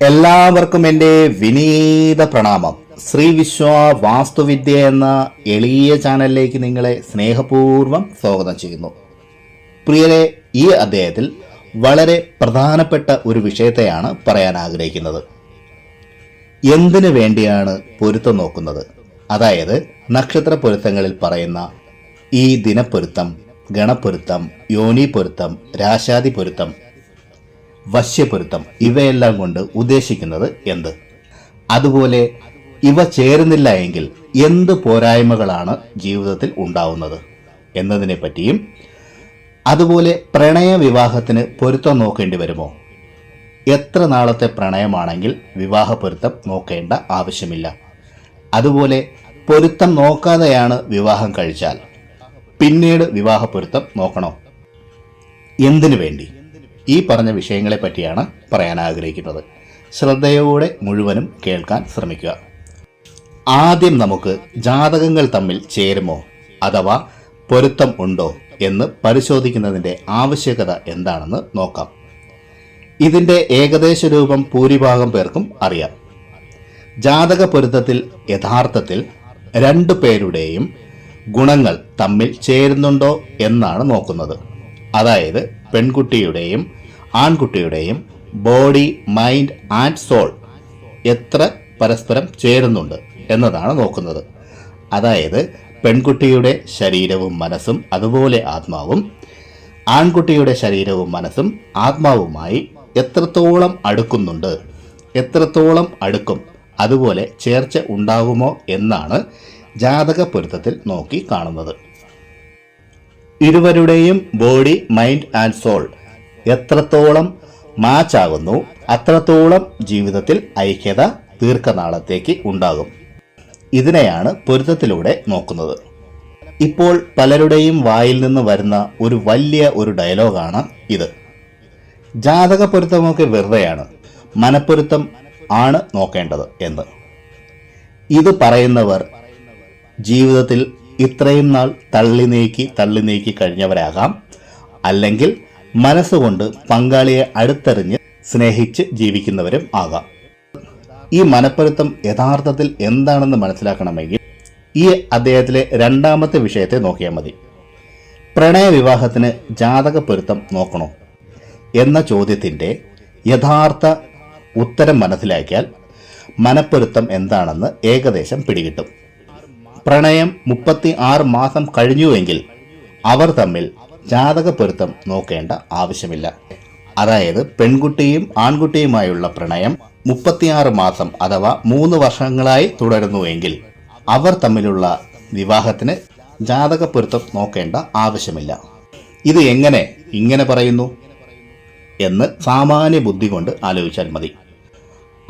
എല്ലാവർക്കും എന്റെ വിനീത പ്രണാമം. ശ്രീ വിശ്വ വാസ്തുവിദ്യ എന്ന എളിയ ചാനലിലേക്ക് നിങ്ങളെ സ്നേഹപൂർവം സ്വാഗതം ചെയ്യുന്നു. പ്രിയരെ ഈ അധ്യായത്തിൽ വളരെ പ്രധാനപ്പെട്ട ഒരു വിഷയത്തെയാണ് പറയാൻ ആഗ്രഹിക്കുന്നത്. എന്തിനു വേണ്ടിയാണ് പൊരുത്തം നോക്കുന്നത്? അതായത് നക്ഷത്ര പൊരുത്തങ്ങളിൽ പറയുന്ന ഈ ദിനപ്പൊരുത്തം ഗണപ്പൊരുത്തം യോനി പൊരുത്തം രാശാദി പൊരുത്തം വശ്യപ്പൊരുത്തം ഇവയെല്ലാം കൊണ്ട് ഉദ്ദേശിക്കുന്നത് എന്ത്? അതുപോലെ ഇവ ചേരുന്നില്ല എങ്കിൽ എന്ത് പോരായ്മകളാണ് ജീവിതത്തിൽ ഉണ്ടാവുന്നത് എന്നതിനെ പറ്റിയും അതുപോലെ പ്രണയ വിവാഹത്തിന് പൊരുത്തം നോക്കേണ്ടി വരുമോ? എത്ര നാളത്തെ പ്രണയമാണെങ്കിൽ വിവാഹ പൊരുത്തം നോക്കേണ്ട ആവശ്യമില്ല. അതുപോലെ പൊരുത്തം നോക്കാതെയാണ് വിവാഹം കഴിച്ചാൽ പിന്നീട് വിവാഹ പൊരുത്തം നോക്കണോ? എന്തിനു വേണ്ടി? ഈ പറഞ്ഞ വിഷയങ്ങളെ പറ്റിയാണ് പറയാൻ ആഗ്രഹിക്കുന്നത്. ശ്രദ്ധയോടെ മുഴുവനും കേൾക്കാൻ ശ്രമിക്കുക. ആദ്യം നമുക്ക് ജാതകങ്ങൾ തമ്മിൽ ചേരുമോ അഥവാ പൊരുത്തം ഉണ്ടോ എന്ന് പരിശോധിക്കുന്നതിന്റെ ആവശ്യകത എന്താണെന്ന് നോക്കാം. ഇതിന്റെ ഏകദേശ രൂപം ഭൂരിഭാഗം പേർക്കും അറിയാം. ജാതക പൊരുത്തത്തിൽ യഥാർത്ഥത്തിൽ രണ്ടു പേരുടെയും ഗുണങ്ങൾ തമ്മിൽ ചേരുന്നുണ്ടോ എന്നാണ് നോക്കുന്നത്. അതായത് പെൺകുട്ടിയുടെയും ആൺകുട്ടിയുടെയും ബോഡി മൈൻഡ് ആൻഡ് സോൾ എത്ര പരസ്പരം ചേരുന്നുണ്ട് എന്നതാണ് നോക്കുന്നത്. അതായത് പെൺകുട്ടിയുടെ ശരീരവും മനസ്സും അതുപോലെ ആത്മാവും ആൺകുട്ടിയുടെ ശരീരവും മനസ്സും ആത്മാവുമായി എത്രത്തോളം അടുക്കുന്നുണ്ട് എത്രത്തോളം അടുക്കും അതുപോലെ ചേർച്ച ഉണ്ടാകുമോ എന്നാണ് ജാതക പൊരുത്തത്തിൽ നോക്കി കാണുന്നത്. ഇരുവരുടെയും ബോഡി മൈൻഡ് ആൻഡ് സോൾ എത്രത്തോളം മാച്ച് ആകുന്നു അത്രത്തോളം ജീവിതത്തിൽ ഐക്യത ദീർഘനാളത്തേക്ക് ഉണ്ടാകും. ഇതിനെയാണ് പൊരുത്തത്തിലൂടെ നോക്കുന്നത്. ഇപ്പോൾ പലരുടെയും വായിൽ നിന്ന് വരുന്ന ഒരു വലിയ ഒരു ഡയലോഗാണ് ഇത്. ജാതക പൊരുത്തമൊക്കെ വെറുതെയാണ് മനപ്പൊരുത്തം ആണ് നോക്കേണ്ടത് എന്ന്. ഇത് പറയുന്നവർ ജീവിതത്തിൽ ഇത്രയും നാൾ തള്ളി നീക്കി തള്ളി നീക്കി കഴിഞ്ഞവരാകാം അല്ലെങ്കിൽ മനസ്സുകൊണ്ട് പങ്കാളിയെ അടുത്തെറിഞ്ഞ് സ്നേഹിച്ച് ജീവിക്കുന്നവരും ആകാം. ഈ മനപ്പൊരുത്തം യഥാർത്ഥത്തിൽ എന്താണെന്ന് മനസ്സിലാക്കണമെങ്കിൽ ഈ അദ്ദേഹത്തിലെ രണ്ടാമത്തെ വിഷയത്തെ നോക്കിയാൽ മതി. പ്രണയ വിവാഹത്തിന് ജാതക പൊരുത്തം നോക്കണോ? എന്ന ചോദ്യത്തിന്റെ യഥാർത്ഥ ഉത്തരം മനസ്സിലാക്കിയാൽ മനപ്പൊരുത്തം എന്താണെന്ന് ഏകദേശം പിടികിട്ടും. പ്രണയം മുപ്പത്തി ആറ് മാസം കഴിഞ്ഞുവെങ്കിൽ അവർ തമ്മിൽ ജാതക പൊരുത്തം നോക്കേണ്ട ആവശ്യമില്ല. അതായത് പെൺകുട്ടിയും ആൺകുട്ടിയുമായുള്ള പ്രണയം മുപ്പത്തിയാറ് മാസം അഥവാ മൂന്ന് വർഷങ്ങളായി തുടരുന്നുവെങ്കിൽ അവർ തമ്മിലുള്ള വിവാഹത്തിന് ജാതക പൊരുത്തം നോക്കേണ്ട ആവശ്യമില്ല. ഇത് എങ്ങനെ ഇങ്ങനെ പറയുന്നു? എന്ന് സാമാന്യ ബുദ്ധി കൊണ്ട് ആലോചിച്ചാൽ മതി.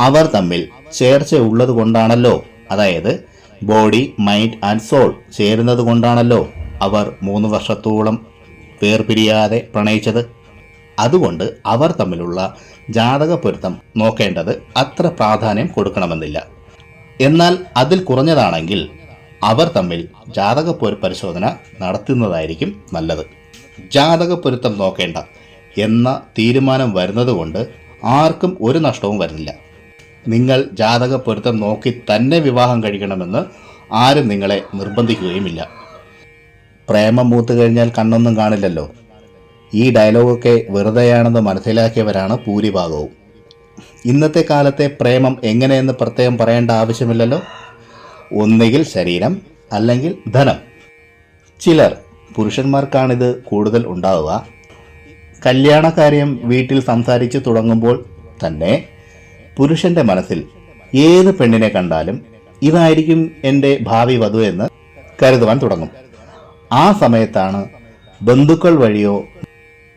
അവർ തമ്മിൽ ചേർച്ച ഉള്ളത് കൊണ്ടാണല്ലോ. അതായത് ബോഡി മൈൻഡ് ആൻഡ് സോൾ ചേരുന്നത് കൊണ്ടാണല്ലോ. അവർ മൂന്ന് വർഷത്തോളം വേർപിരിയാതെ പ്രണയിച്ചത്. അതുകൊണ്ട് അവർ തമ്മിലുള്ള ജാതക പൊരുത്തം നോക്കേണ്ടത് അത്ര പ്രാധാന്യം കൊടുക്കണമെന്നില്ല. എന്നാൽ അതിൽ കുറഞ്ഞതാണെങ്കിൽ അവർ തമ്മിൽ ജാതക പൊരു പരിശോധന നടത്തുന്നതായിരിക്കും നല്ലത്. ജാതക പൊരുത്തം നോക്കേണ്ട എന്ന തീരുമാനം വരുന്നതുകൊണ്ട് ആർക്കും ഒരു നഷ്ടവും വരുന്നില്ല. നിങ്ങൾ ജാതക പൊരുത്തം നോക്കി തന്നെ വിവാഹം കഴിക്കണമെന്ന് ആരും നിങ്ങളെ നിർബന്ധിക്കുകയുമില്ല. പ്രേമം മൂത്ത് കഴിഞ്ഞാൽ കണ്ണൊന്നും കാണില്ലല്ലോ. ഈ ഡയലോഗൊക്കെ വെറുതെയാണെന്ന് മനസ്സിലാക്കിയവരാണ് ഭൂരിഭാഗവും. ഇന്നത്തെ കാലത്തെ പ്രേമം എങ്ങനെയെന്ന് പ്രത്യേകം പറയേണ്ട ആവശ്യമില്ലല്ലോ. ഒന്നുകിൽ ശരീരം അല്ലെങ്കിൽ ധനം. ചിലർ പുരുഷന്മാർക്കാണിത് കൂടുതൽ ഉണ്ടാവുക. കല്യാണകാര്യം വീട്ടിൽ സംസാരിച്ച് തുടങ്ങുമ്പോൾ തന്നെ പുരുഷന്റെ മനസ്സിൽ ഏത് പെണ്ണിനെ കണ്ടാലും ഇതായിരിക്കും എന്റെ ഭാവി വധു എന്ന് കരുതുവാൻ തുടങ്ങും. ആ സമയത്താണ് ബന്ധുക്കൾ വഴിയോ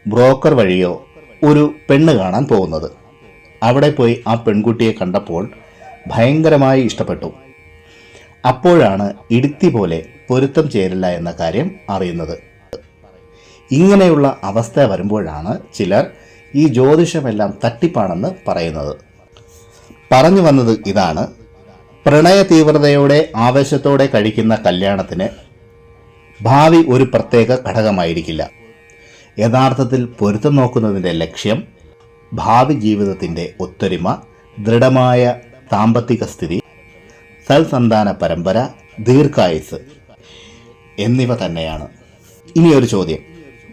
ബ്രോക്കർ വഴിയോ ഒരു പെണ്ണ് കാണാൻ പോകുന്നത്. അവിടെ പോയി ആ പെൺകുട്ടിയെ കണ്ടപ്പോൾ ഭയങ്കരമായി ഇഷ്ടപ്പെട്ടു. അപ്പോഴാണ് ഇടുത്തി പോലെ പൊരുത്തം ചേരില്ല എന്ന കാര്യം അറിയുന്നത്. ഇങ്ങനെയുള്ള അവസ്ഥ വരുമ്പോഴാണ് ചിലർ ഈ ജ്യോതിഷമെല്ലാം തട്ടിപ്പാണെന്ന് പറയുന്നത്. പറഞ്ഞു വന്നത് ഇതാണ്. പ്രണയ തീവ്രതയോടെ ആവേശത്തോടെ കഴിക്കുന്ന കല്യാണത്തിന് ഭാവി ഒരു പ്രത്യേക ഘടകമായിരിക്കില്ല. യഥാർത്ഥത്തിൽ പൊരുത്തം നോക്കുന്നതിന്റെ ലക്ഷ്യം ഭാവി ജീവിതത്തിന്റെ ഒത്തൊരുമ ദൃഢമായ സാമ്പത്തിക സ്ഥിതി സൽസന്താന പരമ്പര ദീർഘായുസ് എന്നിവ തന്നെയാണ്. ഇനി ഒരു ചോദ്യം.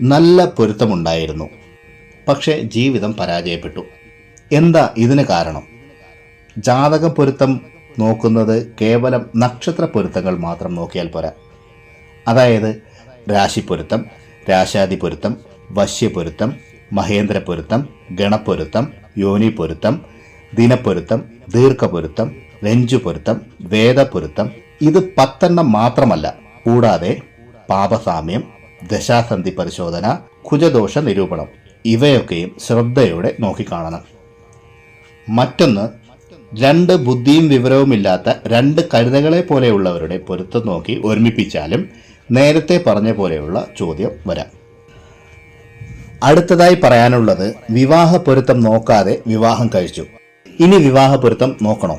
നല്ല പൊരുത്തമുണ്ടായിരുന്നു. പക്ഷേ ജീവിതം പരാജയപ്പെട്ടു. എന്താ ഇതിന് കാരണം? ജാതക പൊരുത്തം നോക്കുന്നത് കേവലം നക്ഷത്ര പൊരുത്തങ്ങൾ മാത്രം നോക്കിയാൽ പോരാ. അതായത് രാശിപ്പൊരുത്തം രാശാതിപൊരുത്തം വശ്യപൊരുത്തം മഹേന്ദ്രപൊരുത്തം മഹേന്ദ്ര പൊരുത്തം ഗണപ്പൊരുത്തം യോനി പൊരുത്തം ദിനപ്പൊരുത്തം ദീർഘപൊരുത്തം രഞ്ജുപൊരുത്തം വേദപൊരുത്തം. ഇത് പത്തെണ്ണം മാത്രമല്ല. കൂടാതെ പാപസാമ്യം ദശാസന്ധി പരിശോധന കുജദോഷ നിരൂപണം ഇവയൊക്കെയും ശ്രദ്ധയോടെ നോക്കിക്കാണണം. മറ്റൊന്ന് രണ്ട് ബുദ്ധിയും വിവരവുമില്ലാത്ത രണ്ട് കഴുതകളെ പോലെയുള്ളവരുടെ പൊരുത്തം നോക്കി ഒരുമിപ്പിച്ചാലും നേരത്തെ പറഞ്ഞ പോലെയുള്ള ചോദ്യം വരാം. അടുത്തതായി പറയാനുള്ളത് വിവാഹ പൊരുത്തം നോക്കാതെ വിവാഹം കഴിച്ചു. ഇനി വിവാഹ പൊരുത്തം നോക്കണോ?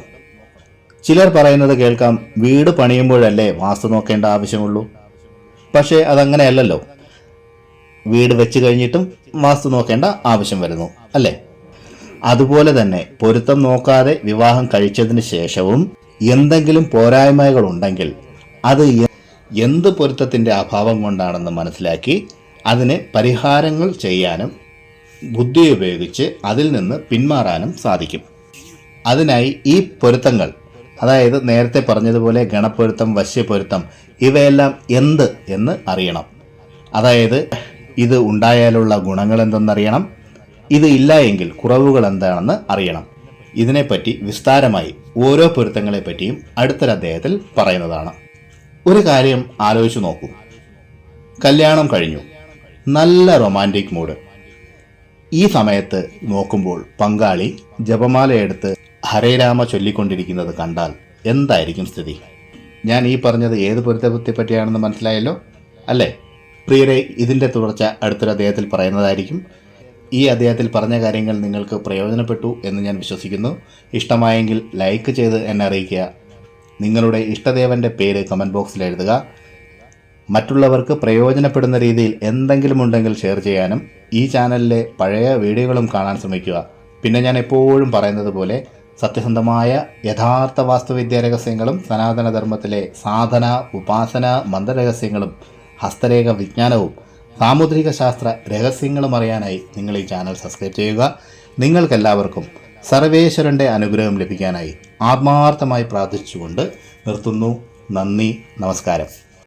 ചിലർ പറയുന്നത് കേൾക്കാം വീട് പണിയുമ്പോഴല്ലേ വാസ്തു നോക്കേണ്ട ആവശ്യമുള്ളൂ. പക്ഷേ അതങ്ങനെയല്ലല്ലോ. വീട് വെച്ച് കഴിഞ്ഞിട്ടും വാസ്തു നോക്കേണ്ട ആവശ്യം വരുന്നു അല്ലേ? അതുപോലെ തന്നെ പൊരുത്തം നോക്കാതെ വിവാഹം കഴിച്ചതിന് ശേഷവും എന്തെങ്കിലും പോരായ്മകൾ ഉണ്ടെങ്കിൽ അത് എന്ത് പൊരുത്തത്തിന്റെ അഭാവം കൊണ്ടാണെന്ന് മനസ്സിലാക്കി അതിന് പരിഹാരങ്ങൾ ചെയ്യാനും ബുദ്ധി ഉപയോഗിച്ച് അതിൽ നിന്ന് പിന്മാറാനും സാധിക്കും. അതിനായി ഈ പൊരുത്തങ്ങൾ അതായത് നേരത്തെ പറഞ്ഞതുപോലെ ഗണപ്പൊരുത്തം വശ്യപ്പൊരുത്തം ഇവയെല്ലാം എന്ത് എന്ന് അറിയണം. അതായത് ഇത് ഉണ്ടായാലുള്ള ഗുണങ്ങൾ എന്തെന്നറിയണം ഇത് ഇല്ല എങ്കിൽ കുറവുകൾ എന്താണെന്ന് അറിയണം. ഇതിനെപ്പറ്റി വിസ്താരമായി ഓരോ പൊരുത്തങ്ങളെപ്പറ്റിയും അടുത്തൊരു അദ്ദേഹത്തിൽ പറയുന്നതാണ്. ഒരു കാര്യം ആലോചിച്ചു നോക്കൂ. കല്യാണം കഴിഞ്ഞു. നല്ല റൊമാന്റിക് മൂഡ് ഈ സമയത്ത് നോക്കുമ്പോൾ പങ്കാളി ജപമാലയെടുത്ത് ഹരേരാമ ഹരേ രാമ ചൊല്ലിക്കൊണ്ടിരിക്കുന്നത് കണ്ടാൽ എന്തായിരിക്കും സ്ഥിതി? ഞാൻ ഈ പറഞ്ഞത് ഏത് പൊരുത്തത്തെ പറ്റിയാണെന്ന് മനസ്സിലായല്ലോ? അല്ലേ? പ്രിയരെ ഇതിന്റെ തുടർച്ച അടുത്തൊരു അദ്ദേഹത്തിൽ പറയുന്നതായിരിക്കും. ഈ അദ്ദേഹത്തിൽ പറഞ്ഞ കാര്യങ്ങൾ നിങ്ങൾക്ക് പ്രയോജനപ്പെട്ടു എന്ന് ഞാൻ വിശ്വസിക്കുന്നു. ഇഷ്ടമായെങ്കിൽ ലൈക്ക് ചെയ്ത് എന്നെ അറിയിക്കുക. നിങ്ങളുടെ ഇഷ്ടദേവന്റെ പേര് കമന്റ് ബോക്സിൽ എഴുതുക. മറ്റുള്ളവർക്ക് പ്രയോജനപ്പെടുന്ന രീതിയിൽ എന്തെങ്കിലും ഉണ്ടെങ്കിൽ ഷെയർ ചെയ്യാനും ഈ ചാനലിലെ പഴയ വീഡിയോകളും കാണാൻ ശ്രമിക്കുക. പിന്നെ ഞാൻ എപ്പോഴും പറയുന്നത് പോലെ സത്യസന്ധമായ യഥാർത്ഥ വാസ്തുവിദ്യാ രഹസ്യങ്ങളും സനാതനധർമ്മത്തിലെ സാധന ഉപാസന മന്ത്രരഹസ്യങ്ങളും ഹസ്തരേഖ വിജ്ഞാനവും സാമുദ്രിക ശാസ്ത്ര രഹസ്യങ്ങളും അറിയാനായി നിങ്ങൾ ഈ ചാനൽ സബ്സ്ക്രൈബ് ചെയ്യുക. നിങ്ങൾക്കെല്ലാവർക്കും സർവേശ്വരന്റെ അനുഗ്രഹം ലഭിക്കാനായി ആത്മാർത്ഥമായി പ്രാർത്ഥിച്ചുകൊണ്ട് നിർത്തുന്നു. നന്ദി. നമസ്കാരം.